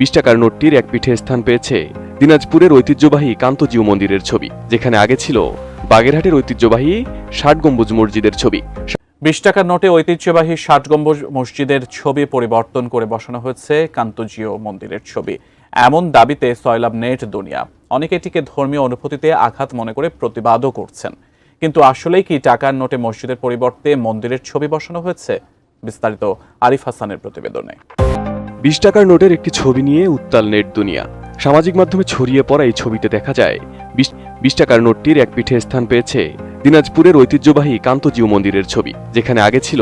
বিশ টাকার নোটটির এক পিঠে স্থান পেয়েছে দিনাজপুরের ঐতিহ্যবাহী কান্তজিউ মন্দিরের ছবি, যেখানে আগে ছিল বাগেরহাটের ঐতিহ্যবাহী ষাট গম্বুজ মসজিদের ছবি। বিশ টাকার নোটে ঐতিহ্যবাহী ষাট গম্বুজ মসজিদের ছবি পরিবর্তন করে বসানো হয়েছে কান্তজিও মন্দিরের ছবি। এমন দাবিতে সয়লাব নেট দুনিয়া। অনেকে এটিকে ধর্মীয় অনুভূতিতে আঘাত মনে করে প্রতিবাদও করছেন। কিন্তু আসলেই কি টাকার নোটে মসজিদের পরিবর্তে মন্দিরের ছবি বসানো হয়েছে? বিস্তারিত আরিফ হাসানের প্রতিবেদনে। বিশ টাকার নোটের একটি ছবি নিয়ে উত্তাল নেট দুনিয়া। সামাজিক মাধ্যমে ছড়িয়ে পড়া এই ছবিতে দেখা যায়, বিশ টাকার নোটটির এক পিঠে স্থান পেয়েছে দিনাজপুরের ঐতিহ্যবাহী কান্তজিউ মন্দিরের ছবি, যেখানে আগে ছিল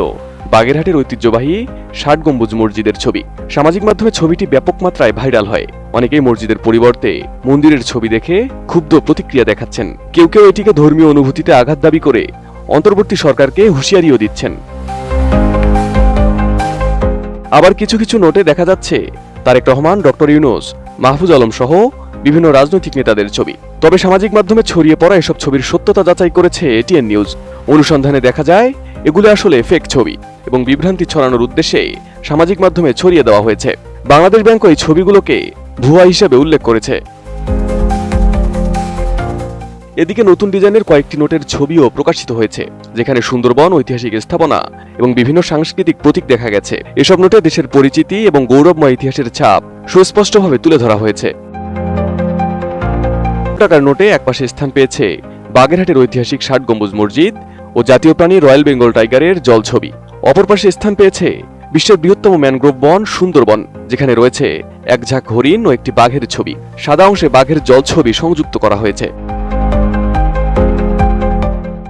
বাগেরহাটের ঐতিহ্যবাহী ষাট গম্বুজ মসজিদের ছবি। সামাজিক মাধ্যমে ছবিটি ব্যাপক মাত্রায় ভাইরাল হয়। অনেকেই মসজিদের পরিবর্তে মন্দিরের ছবি দেখে ক্ষুব্ধ প্রতিক্রিয়া দেখাচ্ছেন। কেউ কেউ এটিকে ধর্মীয় অনুভূতিতে আঘাত দাবি করে অন্তর্বর্তী সরকারকে হুঁশিয়ারিও দিচ্ছেন। আবার কিছু কিছু নোটে দেখা যাচ্ছে, তারেক রহমান, ডক্টর ইউনুস, মাহফুজ আলম সহ বিভিন্ন রাজনৈতিক নেতাদের ছবি। তবে সামাজিক মাধ্যমে ছড়িয়ে পড়া এসব ছবির সত্যতা যাচাই করেছে এটিএন নিউজ। অনুসন্ধানে দেখা যায়, এগুলো আসলে ফেক ছবি এবং বিভ্রান্তি ছড়ানোর উদ্দেশ্যে সামাজিক মাধ্যমে ছড়িয়ে দেওয়া হয়েছে। বাংলাদেশ ব্যাংক এই ছবিগুলোকে ভুয়া হিসেবে উল্লেখ করেছে। এদিকে নতুন ডিজাইনের কয়েকটি নোটের ছবিও প্রকাশিত হয়েছে, যেখানে সুন্দরবন, ঐতিহাসিক স্থাপনা এবং বিভিন্ন সাংস্কৃতিক প্রতীক দেখা গেছে। এসব নোটে দেশের পরিচিতি এবং গৌরবময় ইতিহাসের ছাপ সুস্পষ্টভাবে তুলে ধরা হয়েছে। টাকার নোটে একপাশে স্থান পেয়েছে বাগেরহাটের ঐতিহাসিক ষাট গম্বুজ মসজিদ ও জাতীয় প্রাণী রয়্যাল বেঙ্গল টাইগারের জল ছবি। অপর পাশে স্থান পেয়েছে বিশ্বের বৃহত্তম ম্যানগ্রোভ বন, সুন্দরবন, যেখানে রয়েছে এক ঝাঁক হরিণ ও একটি বাঘের ছবি। সাদা অংশে বাঘের জল ছবি সংযুক্ত করা হয়েছে।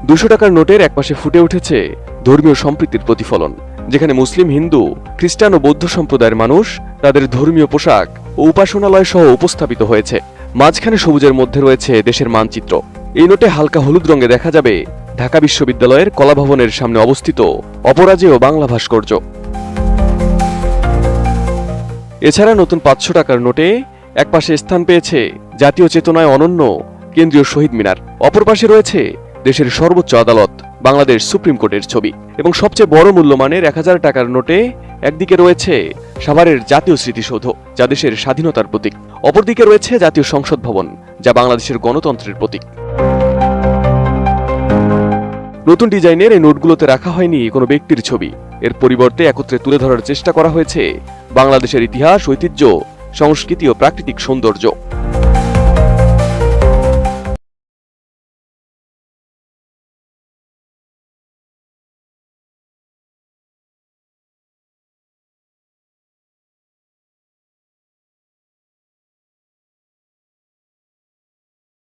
দুশো টাকার নোটের একপাশে ফুটে উঠেছে ধর্মীয় সম্প্রীতির প্রতিফলন, যেখানে মুসলিম, হিন্দু, খ্রিস্টান ও বৌদ্ধ সম্প্রদায়ের মানুষ তাদের ধর্মীয় পোশাক ও উপাসনালয় সহ উপস্থাপিত হয়েছে। মাঝখানে সবুজের মধ্যে রয়েছে দেশের মানচিত্র। এই নোটে হালকা হলুদ রঙে দেখা যাবে ঢাকা বিশ্ববিদ্যালয়ের কলাভবনের সামনে অবস্থিত অপরাজেয় বাংলা ভাস্কর্য। এছাড়া নতুন পাঁচশো টাকার নোটে একপাশে স্থান পেয়েছে জাতীয় চেতনায় অনন্য কেন্দ্রীয় শহীদ মিনার। অপর পাশে রয়েছে দেশের সর্বোচ্চ আদালত, বাংলাদেশ সুপ্রিম কোর্টের ছবি। এবং সবচেয়ে বড় মূল্যমানের এক হাজার টাকার নোটে একদিকে রয়েছে সাভারের জাতীয় স্মৃতিসৌধ, যা দেশের স্বাধীনতার প্রতীক। অপরদিকে রয়েছে জাতীয় সংসদ ভবন, যা বাংলাদেশের গণতন্ত্রের প্রতীক। নতুন ডিজাইনের এই নোটগুলোতে রাখা হয়নি কোনো ব্যক্তির ছবি। এর পরিবর্তে একত্রে তুলে ধরার চেষ্টা করা হয়েছে বাংলাদেশের ইতিহাস, ঐতিহ্য, সংস্কৃতি ও প্রাকৃতিক সৌন্দর্য।